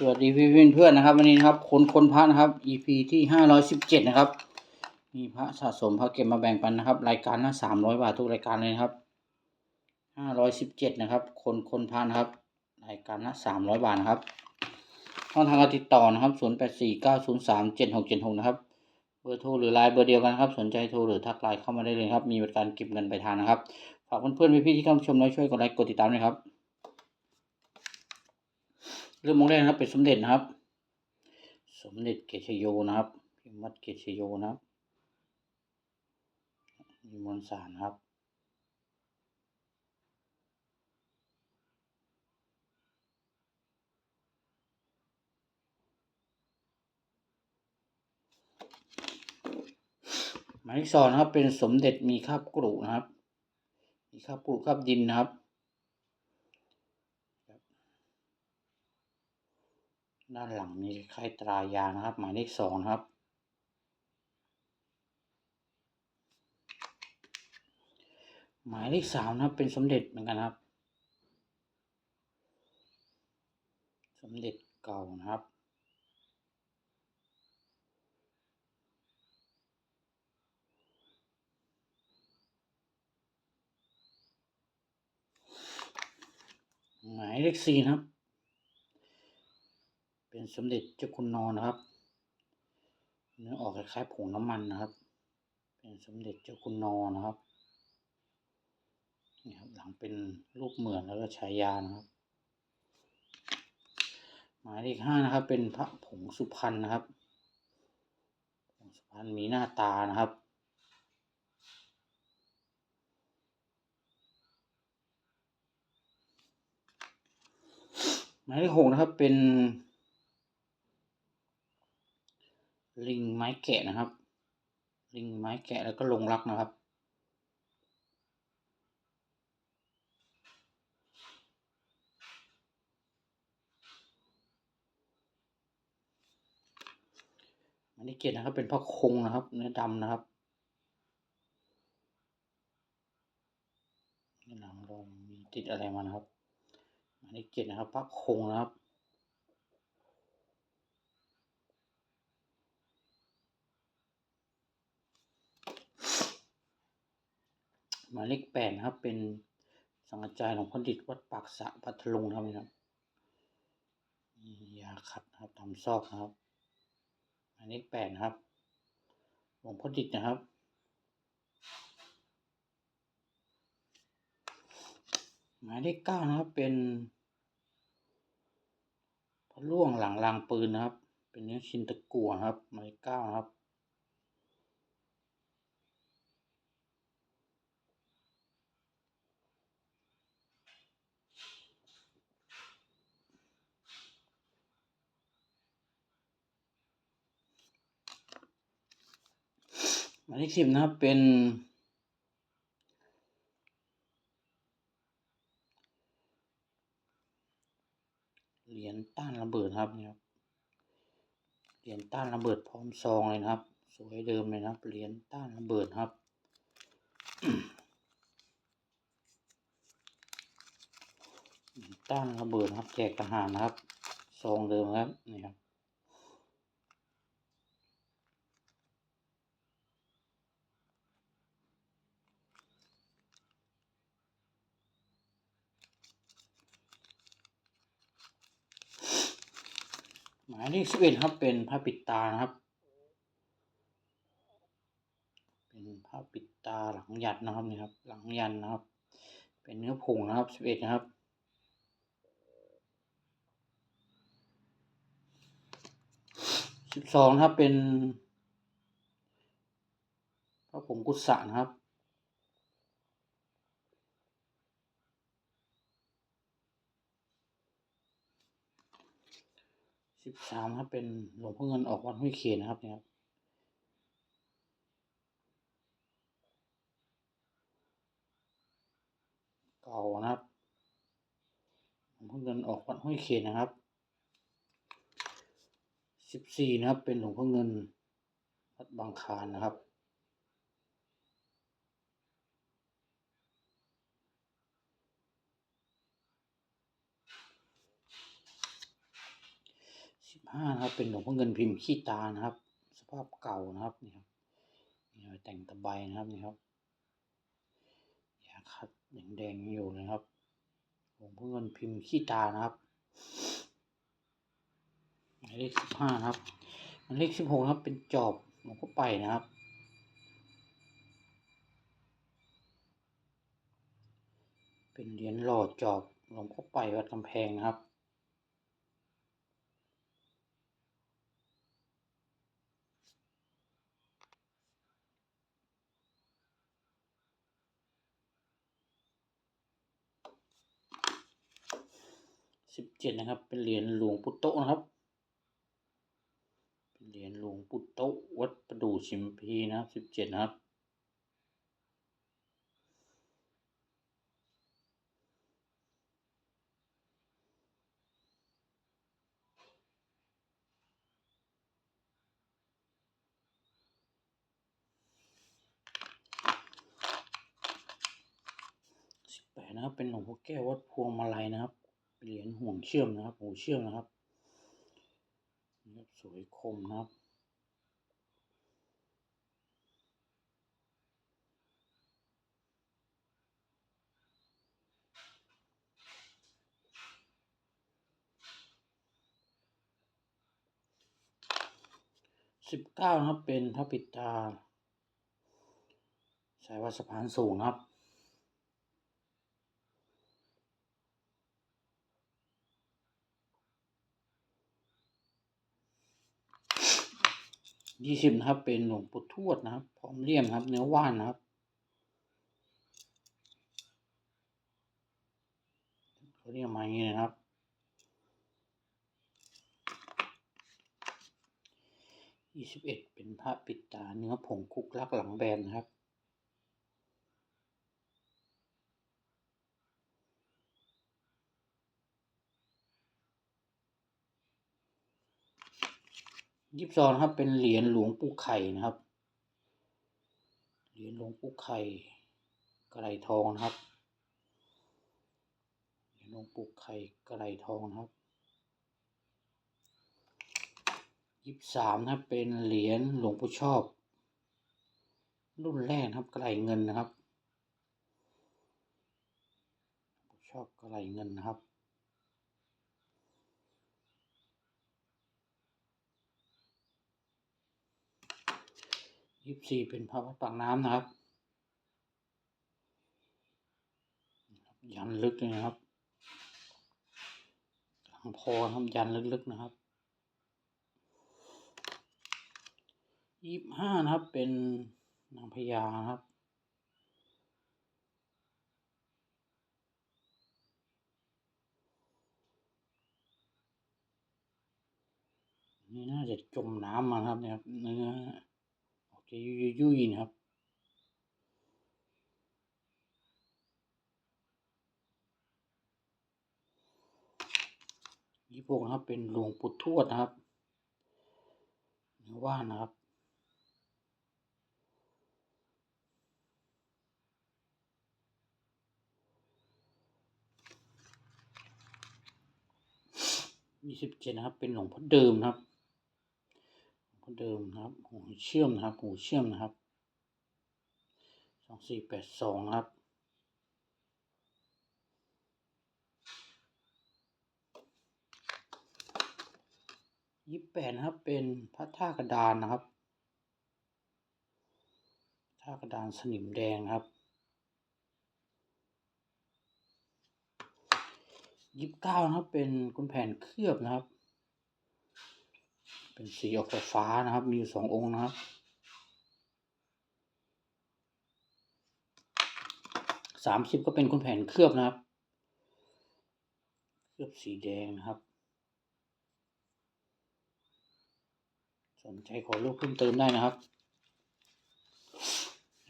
สวัสดีพี่เพื่อนเพื่อนๆนะครับ วันนี้นะครับคนคนพระนะครับ EP ที่ห้าร้อยสิบเจ็ดนะครับ มีพระสะสมพระเก็บมาแบ่งปันนะครับ รายการละสามร้อยบาททุกรายการเลยนะครับห้าร้อยสิบเจ็ดนะครับ คนคนพระนะครับ รายการละสามร้อยบาทนะครับช่องทางการติดต่อนะครับศูนย์แปดสี่เก้าศูนย์สามเจ็ดหกเจ็ดหกนะครับเบอร์โทรหรือไลน์เบอร์เดียวกันครับ สนใจโทรหรือทักไลน์เข้ามาได้เลยครับ มีบริการเก็บเงินไปลายทางนะครับฝากเพื่อนๆพี่ๆที่เข้าชมแล้วช่วยกดไลค์กดติดตามด้วยครับ เรื่องมงแรกนะครับเป็นสมเด็จนะครับ สมเด็จเกชโยนะครับพิมัดเกชโยนะครับมีมวลสารนะครับหมายเลขสองนะครับเป็นสมเด็จมีคาบกรุนะครับ มีคาบกรุคาบดินนะครับ ด้านหลังมีคล้ายตรายานะครับ หมายเลขสองนะครับ หมายเลขสามนะครับ เป็นสมเด็จเหมือนกันครับ สมเด็จเก่านะครับหมายเลขสี่นะครับ เป็นสมเด็จเจ้าคุณนอนนะครับ เนื้อออกคล้ายๆผงน้ำมันนะครับ เป็นสมเด็จเจ้าคุณนอนนะครับนี่ครับหลังเป็นรูปเหมือนแล้วก็ฉายานะครับ หมายเลขห้านะครับ เป็นพระผงสุพรรณนะครับผงสุพรรณมีหน้าตานะครับหมายเลขหกนะครับเป็น ลิงไม้แกะนะครับ ลิงไม้แกะแล้วก็ลงรักนะครับหมายเลขเจ็ดนะครับ เป็นพระคงนะครับ เนื้อดำนะครับหนังลองมีติดอะไรมานะครับหมายเลขเจ็ดนะครับพระคงนะครับ มายเลขแปดนะครับ เป็นสังกัจจายหลวงพอดิษฐ์วัดปากสะพัทลุงนะครับนี่ครับมียาขัดนะครับทำซอกนะครับหมายเลขแปดนะครับหลวงพ่อดิษฐ์นะครับหมายเลขเก้านะครับเป็นพระล่วงหลังรางปืนนะครับ เป็นเนื้อชินตะกั่วครับหมายเลขเก้าครับ หมายเลขสิบนะครับเป็น เหรียญต้านระเบิดครับเนี่ยครับเหรียญต้านระเบิดพร้อมซองเลยนะครับ สวยเดิมเลยนะครับเหรียญต้านระเบิดครับต้านระเบิดครับแจกทหารนะครับซองเดิมครับนี่ครับ หมายเลขสิบเอ็ดครับเป็นผ้าปิดตานะครับ เป็นผ้าปิดตาหลังยันนะครับนี่ครับ หลังยันนะครับ เป็นเนื้อผงนะครับสิบเอ็ดนะครับสิบสองครับเป็นพระผงกุศะนะครับ สิบสามครับเป็นหลวงพ่อเงินออกวัดห้วยเขนนะครับเนี่ยครับเก่านะครับหลวงพ่อเงินออกวัดห้วยเขนนะครับสิบสี่นะครับเป็นหลวงพ่อเงินวัดบางคานนะครับ ห้านะครับ เป็นหลวงพ่อเงินพิมพ์ขี้ตานะครับ สภาพเก่านะครับนี่ครับนี่อยแต่งตะไบนะครับนี่ครับยาคัดแดงๆอยู่นะครับหลวงพ่อเงินพิมพ์ขี้ตานะครับหมายเลขสิบห้านะครับหมายเลขสิบหกครับ เป็นจอบหลวงพ่อไปนะครับเป็นเหรียญหล่อจอบหลวงพ่อไปวัดกำแพงนะครับ สิบเจ็ดนะครับ เป็นเหรียญหลวงปู่โตนะครับ เป็นเหรียญหลวงปู่โตวัดประดู่ชิมพีนะครับสิบเจ็ดนะครับสิบแปดนะครับเป็นหลวงพ่อแก้ววัดพวงมาลัยนะครับ เหรียญห่วงเชื่อมนะครับหูเชื่อมนะครับนี่สวยคมนะครับสิบเก้านะครับเป็นพระปิดตาสายวัดสะพานสูงครับ ยี่สิบนะครับ เป็นหลวงปู่ทวดนะครับ พร้อมเลี่ยมครับ เนื้อว่านนะครับเขาเรียกมาอย่างนี้นะครับ ยี่สิบเอ็ดเป็นพระปิดตาเนื้อผงคุกลักหลังแบนนะครับ ยี่สิบสองนครับเป็นเหรียญหลวงปู่ไข่นะครับ เหรียญหลวงปู่ไข่กระไรทองนะครับ เหรียญหลวงปู่ไข่กระไรทองนะครับยี่สิบสามนะครับเป็นเหรียญหลวงปู่ชอบ รุ่นแรกนะครับกระไรเงินนะครับ ชอบกระไรเงินนะครับ ยี่สิบสี่เป็นพระวัดปากน้ำนะครับ ยันลึกเลยนะครับหลังพอครับยันลึกๆนะครับยี่สิบห้านะครับเป็นนางพญานะครับนี่น่าจะจมน้ำมาครับเนี่ยครับเนื้อ จะยุ่ยๆนะครับยี่สิบหกนะครับเป็นหลวงปู่ทวดนะครับเนื้อว่านนะครับยี่สิบเจ็ดนะครับ เป็นหลวงพ่อเดิมนะครับ เดิมนะครับหูเชื่อมนะครับหูเชื่อมนะครับสองสี่แปดสองครับยี่แปดนะครับเป็นพระท่ากระดานนะครับท่ากระดานสนิมแดงครับยี่สิบเก้านะครับเป็นคุณแผ่นเคลือบนะครับ เป็นสีออกฟ้านะครับ มีอยู่สององค์นะครับ สามสิบก็เป็นคุณแผนเคลือบนะครับ เคลือบสีแดงนะครับ สนใจขอรูปเพิ่มเติมได้นะครับ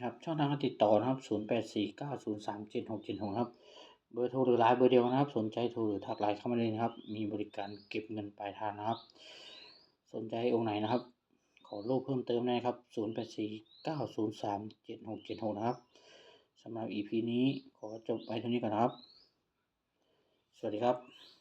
ครับช่องทางการติดต่อนะครับ 0 8 4 9 0 3 7 6 7 6 ครับ เบอร์โทรหรือไลน์เบอร์เดียวนะครับ สนใจโทรหรือทักไลน์เข้ามาเลยนะครับ มีบริการเก็บเงินปลายทางนะครับ สนใจองค์ไหนนะครับ ขอรูปเพิ่มเติมได้ครับ0 8 4 9 0 3 7 6 7 6 นะครับสำหรับ EP นี้ขอจบไปเท่านี้ก่อนครับ สวัสดีครับ